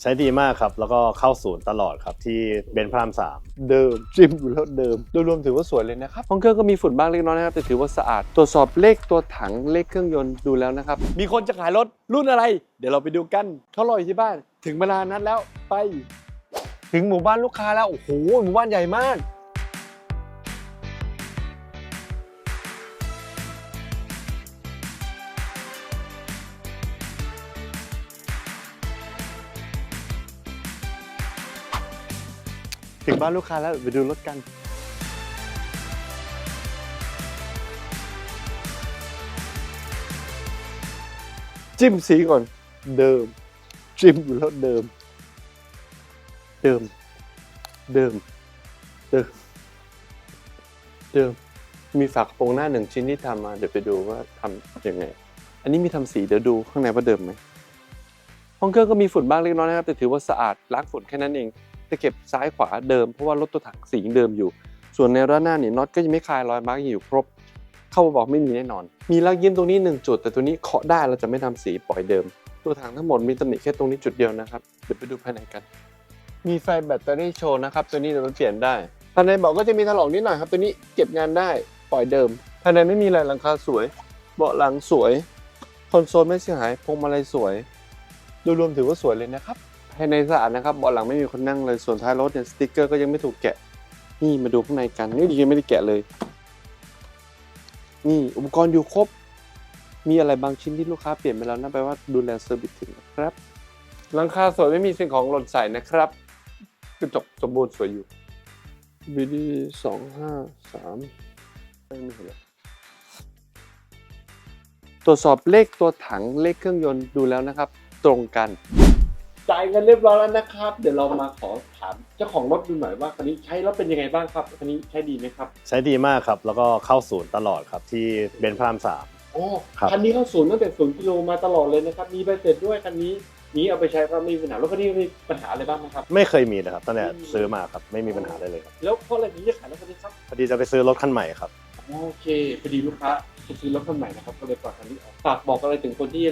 ใช้ดีมากครับ แล้วก็เข้าศูนย์ตลอดครับที่เบนซ์พระรามสามเดิมจิ้มอยู่แล้วเดิมโดยรวมถือว่าสวยเลยนะครับห้องเครื่องก็มีฝุ่นบ้างเล็กน้อยนะครับแต่ถือว่าสะอาดตรวจสอบเลขตัวถังเลขเครื่องยนต์ดูแล้วนะครับ มีคนจะขายรถรุ่นอะไร เดี๋ยวเราไปดูกันเขารออยู่ที่บ้าน ถึงเวลานั้นแล้วไป ถึงหมู่บ้านลูกค้าแล้วโอ้โหหมู่บ้านใหญ่มาก ถึงบ้านลูกค้าแล้วไปดูรถกัน จิ้มสีก่อน เดิม จิ้มอยู่แล้วเดิม เดิม เดิม เดิม เดิม มีฝากระโปรงหน้าหนึ่งชิ้นที่ทำมาเดี๋ยวไปดูว่าทำยังไง อันนี้มีทำสีเดี๋ยวดูข้างในว่าเดิมไหมห้องเครื่องก็มีฝุ่นบ้างเล็กน้อยนะครับ แต่ถือว่าสะอาดล้างฝุ่นแค่นั้นเอง จะเก็บซ้ายขวาเดิมเพราะว่ารถตัวถังสียังเดิมอยู่ ส่วนในด้านหน้าเนี่ยน็อตก็ยังไม่คลายรอยมาร์กยังอยู่ครบ เข้ามาบอกไม่มีแน่นอน มีลักยิ้มตรงนี้หนึ่งจุดแต่ตัวนี้เคาะได้เราจะไม่ทำสีปล่อยเดิม ตัวถังทั้งหมดมีตำหนิแค่ตรงนี้จุดเดียวนะครับเดี๋ยวไปดูภายในกัน มีไฟแบตเตอรี่โชว์นะครับตัวนี้เดี๋ยวมันเปลี่ยนได้ภายในเบอกก็จะมีถลอกนิดหน่อยครับ ตัวนี้เก็บงานได้ปล่อยเดิมภายในไม่มีอะไรหลังคาสวย เบาะหลังสวยคอนโซลไม่เสียหายพวงมาลัยสวย โดยรวมถือว่าสวยเลยนะครับ ภายในสะอาดนะครับเบาะหลังไม่มีคนนั่งเลยส่วนท้ายรถเนี่ยสติกเกอร์ก็ยังไม่ถูกแกะ นี่มาดูข้างในกันนี่ยังไม่ได้แกะเลย นี่อุปกรณ์อยู่ครบ มีอะไรบางชิ้นที่ลูกค้าเปลี่ยนไปแล้วนะแปลว่าดูแลเซอร์วิสถึงนะครับหลังคาสวยไม่มีสิ่งของหล่นใส่นะครับกระจกสมบูรณ์สวยอยู่บีดีสองห้าสามไม่เห็นเลยตรวจสอบเลขตัวถังเลขเครื่องยนต์ดูแล้วนะครับ ตรงกัน จ่ายเงินเรียบร้อยแล้วนะครับ เดี๋ยวเรามาขอถามเจ้าของรถดูหน่อยว่าคันนี้ใช้แล้วเป็นยังไงบ้างครับคันนี้ใช้ดีไหมครับใช้ดีมากครับ แล้วก็เข้าศูนย์ตลอดครับที่เบนซ์พระรามสาม โอ้ครับ คันนี้เข้าศูนย์ตั้งแต่ศูนย์กิโลมาตลอดเลยนะครับ มีใบเสร็จด้วยคันนี้นี้เอาไปใช้ก็ไม่มีปัญหาแล้วคันนี้มีปัญหาอะไรบ้างไหมครับ ไม่เคยมีนะครับตั้งแต่ซื้อมาครับไม่มีปัญหาเลยเลยครับแล้วเพราะอะไรถึงจะขายรถคันนี้ครับพอดีจะไปซื้อรถคันใหม่ครับ โอเคพอดีลูกค้า จะซื้อรถคันใหม่นะครับก็เลยปล่อยคันนี้ออกฝากบอกอะไรถึงคนที่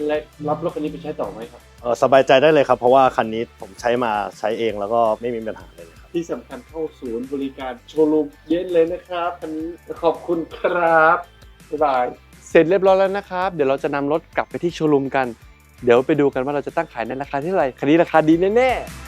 รับรถคันนี้ไปใช้ต่อไหมครับ เออสบายใจได้เลยครับ เพราะว่าคันนี้ผมใช้มาใช้เองแล้วก็ไม่มีปัญหาเลยครับ ที่สำคัญเข้าศูนย์บริการโชว์รูมเย็นเลยนะครับคันนี้ขอบคุณครับบ๊ายบาย เสร็จเรียบร้อยแล้วนะครับ เดี๋ยวเราจะนำรถกลับไปที่โชว์รูมกัน เดี๋ยวไปดูกันว่าเราจะตั้งขายในราคาที่เท่าไหร่คันนี้ราคาดีแน่ๆ